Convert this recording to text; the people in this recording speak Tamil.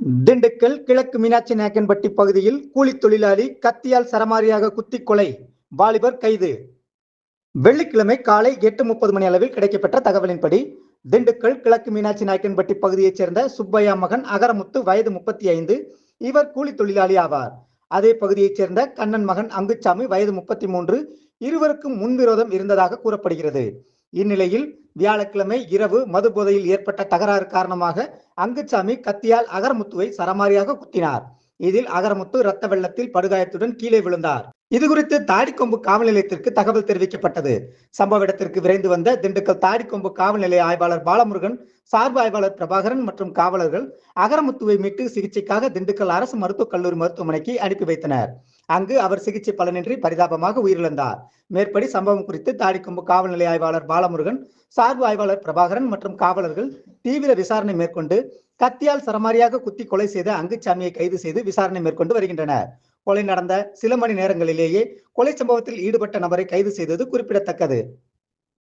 திண்டுக்கல் கிழக்கு மீனாட்சி நாயக்கன்பட்டி பகுதியில் கூலி தொழிலாளி கத்தியால் சரமாரியாக குத்தி கொலை வாலிபர் கைது. வெள்ளிக்கிழமை காலை எட்டு முப்பது மணி அளவில் கிடைக்கப்பெற்ற தகவலின்படி திண்டுக்கல் கிழக்கு மீனாட்சி நாயக்கன்பட்டி பகுதியைச் சேர்ந்த சுப்பையா மகன் அகரமுத்து வயது முப்பத்தி ஐந்து இவர் கூலி தொழிலாளி ஆவார். அதே பகுதியைச் சேர்ந்த கண்ணன் மகன் அங்குச்சாமி வயது முப்பத்தி மூன்று இருவருக்கும் முன்விரோதம் இருந்ததாக கூறப்படுகிறது. இந்நிலையில் வியாழக்கிழமை இரவு மது போதையில் ஏற்பட்ட தகராறு காரணமாக அங்குச்சாமி கத்தியால் அகரமுத்துவை சரமாரியாக குத்தினார். இதில் அகரமுத்து ரத்த வெள்ளத்தில் படுகாயத்துடன் கீழே விழுந்தார். இதுகுறித்து தாடிக்கொம்பு காவல் நிலையத்திற்கு தகவல் தெரிவிக்கப்பட்டது. சம்பவ இடத்திற்கு விரைந்து வந்த திண்டுக்கல் தாடிக்கொம்பு காவல் நிலைய ஆய்வாளர் பாலமுருகன் சார்பு ஆய்வாளர் பிரபாகரன் மற்றும் காவலர்கள் அகரமுத்துவை மீட்டு சிகிச்சைக்காக திண்டுக்கல் அரசு மருத்துவக் கல்லூரி மருத்துவமனைக்கு அனுப்பி வைத்தனர். அங்கு அவர் சிகிச்சை பலனின்றி பரிதாபமாக உயிரிழந்தார். மேற்படி சம்பவம் குறித்து தாடிக்கொம்பு காவல் நிலைய ஆய்வாளர் பாலமுருகன் சார்பு ஆய்வாளர் பிரபாகரன் மற்றும் காவலர்கள் தீவிர விசாரணை மேற்கொண்டு கத்தியால் சரமாரியாக குத்தி கொலை செய்த அங்குச்சாமியை கைது செய்து விசாரணை மேற்கொண்டு வருகின்றனர். கொலை நடந்த சில மணி நேரங்களிலேயே கொலை சம்பவத்தில் ஈடுபட்ட நபரை கைது செய்தது குறிப்பிடத்தக்கது.